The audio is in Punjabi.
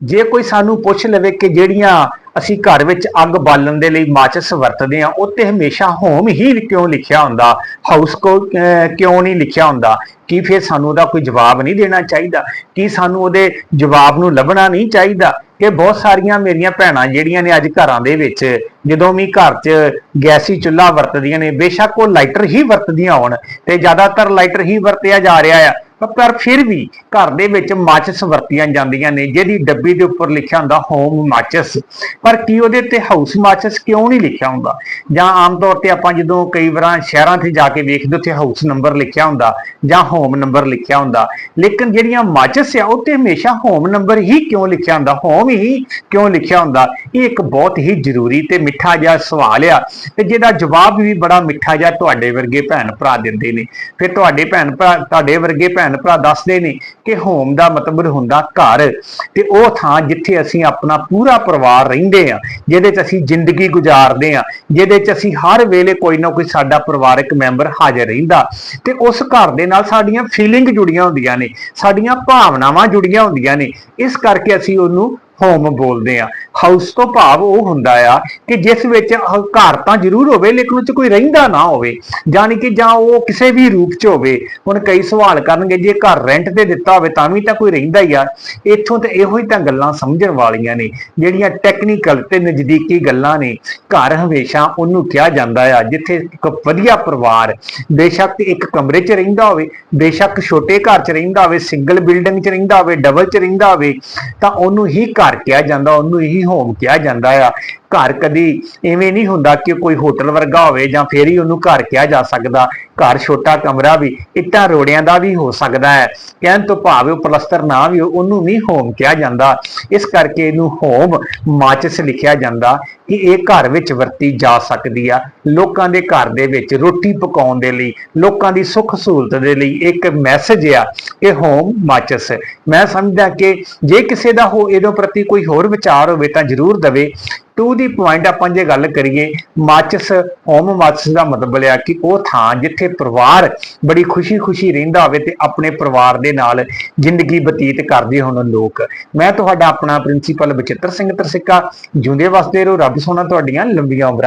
ਜੇ ਕੋਈ ਸਾਨੂੰ ਪੁੱਛ ਲਵੇ ਕਿ ਜਿਹੜੀਆਂ ਅਸੀਂ ਘਰ ਵਿੱਚ ਅੱਗ ਬਾਲਣ ਦੇ ਲਈ ਮਾਚਿਸ ਵਰਤਦੇ ਆ ਉੱਤੇ ਹਮੇਸ਼ਾ ਹੋਮ ਹੀ ਕਿਉਂ ਲਿਖਿਆ ਹੁੰਦਾ? ਹਾਊਸ ਕੋ ਕਿਉਂ ਨਹੀਂ ਲਿਖਿਆ ਹੁੰਦਾ? ਕੀ ਫਿਰ ਸਾਨੂੰ ਉਹਦਾ ਕੋਈ ਜਵਾਬ ਨਹੀਂ ਦੇਣਾ ਚਾਹੀਦਾ? ਕੀ ਸਾਨੂੰ ਉਹਦੇ ਜਵਾਬ ਨੂੰ ਲੱਭਣਾ ਨਹੀਂ ਚਾਹੀਦਾ? ਕਿ ਬਹੁਤ ਸਾਰੀਆਂ ਮੇਰੀਆਂ ਭੈਣਾਂ ਜਿਹੜੀਆਂ ਨੇ ਅੱਜ ਘਰਾਂ ਦੇ ਵਿੱਚ, ਜਦੋਂ ਵੀ ਘਰ 'ਚ ਗੈਸੀ ਚੁੱਲ੍ਹਾ ਵਰਤਦੀਆਂ ਨੇ, ਬੇਸ਼ੱਕ ਉਹ ਲਾਈਟਰ ਹੀ ਵਰਤਦੀਆਂ ਹੋਣ ਤੇ ਜ਼ਿਆਦਾਤਰ ਲਾਈਟਰ ਹੀ ਵਰਤਿਆ ਜਾ ਰਿਹਾ ਆ। ਪਰ- ਫਿਰ ਵੀ ਘਰ ਦੇ ਵਿੱਚ ਮਾਚਿਸ ਵਰਤੀਆਂ ਜਾਂਦੀਆਂ ਨੇ, ਜਿਹਦੀ ਡੱਬੀ ਦੇ ਉੱਪਰ ਲਿਖਿਆ ਹੁੰਦਾ ਹੋਮ ਮਾਚਿਸ। ਪਰ ਕੀ ਉਹਦੇ ਤੇ ਹਾਊਸ ਮਾਚਿਸ ਕਿਉਂ ਨਹੀਂ ਲਿਖਿਆ ਹੁੰਦਾ? ਜਾਂ ਆਮ ਤੌਰ ਤੇ ਆਪਾਂ ਜਦੋਂ ਕਈ ਵਾਰਾਂ ਸ਼ਹਿਰਾਂ 'ਤੇ ਜਾ ਕੇ ਵੇਖਦੇ ਉੱਥੇ ਹਾਊਸ ਨੰਬਰ ਲਿਖਿਆ ਹੁੰਦਾ ਜਾਂ ਹੋਮ ਨੰਬਰ ਲਿਖਿਆ ਹੁੰਦਾ, ਲੇਕਿਨ ਜਿਹੜੀਆਂ ਮਾਚਿਸ ਆ, ਉਹ ਤੇ ਹਮੇਸ਼ਾ ਹੋਮ ਨੰਬਰ ਹੀ ਕਿਉਂ ਲਿਖਿਆ ਹੁੰਦਾ? ਹੋਮ ਹੀ ਕਿਉਂ ਲਿਖਿਆ ਹੁੰਦਾ? ਇਹ ਇੱਕ ਬਹੁਤ ਹੀ ਜ਼ਰੂਰੀ ਤੇ ਮਿੱਠਾ ਜਿਹਾ ਸਵਾਲ ਆ ਤੇ ਜਿਹਦਾ ਜਵਾਬ ਵੀ ਬੜਾ ਮਿੱਠਾ ਜਿਹਾ ਤੁਹਾਡੇ ਵਰਗੇ ਭੈਣ ਭਰਾ ਦਿੰਦੇ ਨੇ। ਫਿਰ ਤੁਹਾਡੇ ਭੈਣ ਭਰਾ ਤੁਹਾਡੇ ਵਰਗੇ ਭੈਣ ਭੈਣ ਭਰਾ ਦੱਸਦੇ ਨੇ ਕਿ ਹੋਮ ਦਾ ਮਤਲਬ ਹੁੰਦਾ ਘਰ ਤੇ ਉਹ ਥਾਂ ਜਿੱਥੇ ਅਸੀਂ ਆਪਣਾ ਪੂਰਾ ਪਰਿਵਾਰ ਰਹਿੰਦੇ ਆ ਜਿਹਦੇ 'ਚ ਅਸੀਂ ਜ਼ਿੰਦਗੀ ਗੁਜ਼ਾਰਦੇ ਆ ਜਿਹਦੇ 'ਚ ਅਸੀਂ ਹਰ ਵੇਲੇ ਕੋਈ ਨਾ ਕੋਈ ਸਾਡਾ ਪਰਿਵਾਰਕ ਮੈਂਬਰ ਹਾਜ਼ਰ ਰਹਿੰਦਾ ਤੇ ਉਸ ਘਰ ਦੇ ਨਾਲ ਸਾਡੀਆਂ ਫੀਲਿੰਗ ਜੁੜੀਆਂ ਹੁੰਦੀਆਂ ਨੇ, ਸਾਡੀਆਂ ਭਾਵਨਾਵਾਂ ਜੁੜੀਆਂ ਹੁੰਦੀਆਂ ਨੇ, ਇਸ ਕਰਕੇ ਅਸੀਂ ਉਹਨੂੰ ਹੋਮ ਬੋਲਦੇ ਆ ਹਾਊਸ ਤੋਂ ਭਾਵ ਉਹ ਹੁੰਦਾ ਆ ਕਿ ਜਿਸ ਵਿੱਚ ਘਰ ਤਾਂ ਜ਼ਰੂਰ ਹੋਵੇ, ਲੇਕਿਨ ਉਹ ਚ ਕੋਈ ਰਹਿੰਦਾ ਨਾ ਹੋਵੇ। ਯਾਨੀ ਕਿ ਜਾਂ ਉਹ ਕਿਸੇ ਵੀ ਰੂਪ ਚ ਹੋਵੇ। ਹੁਣ ਕਈ ਸਵਾਲ ਕਰਨਗੇ, ਜੇ ਘਰ ਰੈਂਟ ਤੇ ਦਿੱਤਾ ਹੋਵੇ ਤਾਂ ਵੀ ਤਾਂ ਕੋਈ ਰਹਿੰਦਾ ਹੀ ਆ। ਇੱਥੋਂ ਤੇ ਇਹੋ ਹੀ ਤਾਂ ਗੱਲਾਂ ਸਮਝਣ ਵਾਲੀਆਂ ਨੇ, ਜਿਹੜੀਆਂ ਟੈਕਨੀਕਲ ਤੇ ਨਜ਼ਦੀਕੀ ਗੱਲਾਂ ਨੇ। ਘਰ ਹਮੇਸ਼ਾ ਉਹਨੂੰ ਕਿਹਾ ਜਾਂਦਾ ਆ, ਜਿੱਥੇ ਇੱਕ ਵਧੀਆ ਪਰਿਵਾਰ, ਬੇਸ਼ੱਕ ਇੱਕ ਕਮਰੇ 'ਚ ਰਹਿੰਦਾ ਹੋਵੇ, ਬੇਸ਼ੱਕ ਛੋਟੇ ਘਰ 'ਚ ਰਹਿੰਦਾ ਹੋਵੇ ਸਿੰਗਲ ਬਿਲਡਿੰਗ 'ਚ ਰਹਿੰਦਾ ਹੋਵੇ ਡਬਲ 'ਚ ਰਹਿੰਦਾ ਹੋਵੇ, ਤਾਂ ਉਹਨੂੰ ਹੀ ਘਰ ਕਿਹਾ ਜਾਂਦਾ, ਉਹਨੂੰ ਹੀ ਹੋਮ ਕਿਹਾ ਜਾਂਦਾ ਆ। ਘਰ ਕਦੀ ਐਵੇਂ ਨਹੀਂ ਹੁੰਦਾ ਕਿ ਕੋਈ ਹੋਟਲ ਵਰਗਾ ਹੋਵੇ ਜਾਂ ਫੇਰ ਹੀ ਉਹਨੂੰ ਘਰ ਕਿਹਾ ਜਾ ਸਕਦਾ, ਘਰ ਛੋਟਾ ਕਮਰਾ ਵੀ, ਇੱਟਾਂ ਰੋੜਿਆਂ ਦਾ ਵੀ ਹੋ ਸਕਦਾ ਹੈ। ਕਹਿਣ ਤੋਂ ਭਾਵ ਉਹ ਪਲਸਤਰ ਨਾ ਵੀ ਉਹਨੂੰ ਨਹੀਂ ਹੋਮ ਕਿਹਾ ਜਾਂਦਾ। ਇਸ ਕਰਕੇ ਇਹਨੂੰ ਹੋਮ ਮਾਚਿਸ ਲਿਖਿਆ ਜਾਂਦਾ ਕਿ ਇਹ ਘਰ ਵਿੱਚ ਵਰਤੀ ਜਾ ਸਕਦੀ ਆ। ਲੋਕਾਂ ਦੇ ਘਰ ਦੇ ਵਿੱਚ ਰੋਟੀ ਪਕਾਉਣ ਦੇ ਲਈ, ਲੋਕਾਂ ਦੀ ਸੁੱਖ ਸਹੂਲਤ ਦੇ ਲਈ ਇੱਕ ਮੈਸੇਜ ਆ ਇਹ ਹੋਮ ਮਾਚਿਸ। ਮੈਂ ਸਮਝਦਾ ਕਿ ਜੇ ਕਿਸੇ ਦਾ ਹੋ ਇਹਦੇ ਪ੍ਰਤੀ ਕੋਈ ਹੋਰ ਵਿਚਾਰ ਹੋਵੇ ਤਾਂ ਜ਼ਰੂਰ ਦਵੇ। ਟੂ ਦੀ ਪੁਆਇੰਟ ਆਪਾਂ ਜੇ ਗੱਲ ਕਰੀਏ, ਮਾਚਸ ਹੋਮ ਮਾਚਿਸ ਦਾ ਮਤਲਬ ਆ ਕਿ ਉਹ ਥਾਂ ਜਿੱਥੇ ਪਰਿਵਾਰ ਬੜੀ ਖੁਸ਼ੀ-ਖੁਸ਼ੀ ਰਹਿੰਦਾ ਹੋਵੇ ਤੇ ਆਪਣੇ ਪਰਿਵਾਰ ਦੇ ਨਾਲ ਜ਼ਿੰਦਗੀ ਬਤੀਤ ਕਰਦੇ ਹੋਣ ਲੋਕ। ਮੈਂ ਤੁਹਾਡਾ ਆਪਣਾ ਪ੍ਰਿੰਸੀਪਲ ਬਚਿੱਤਰ ਸਿੰਘ ਤਰਸਿੱਕਾ, ਜਿਉਂਦੇ ਵਸਦੇ ਰਹੋ ਰੱਬ ਸੋਨਾ ਤੁਹਾਡੀਆਂ ਲੰਬੀਆਂ ਉਮਰਾਂ।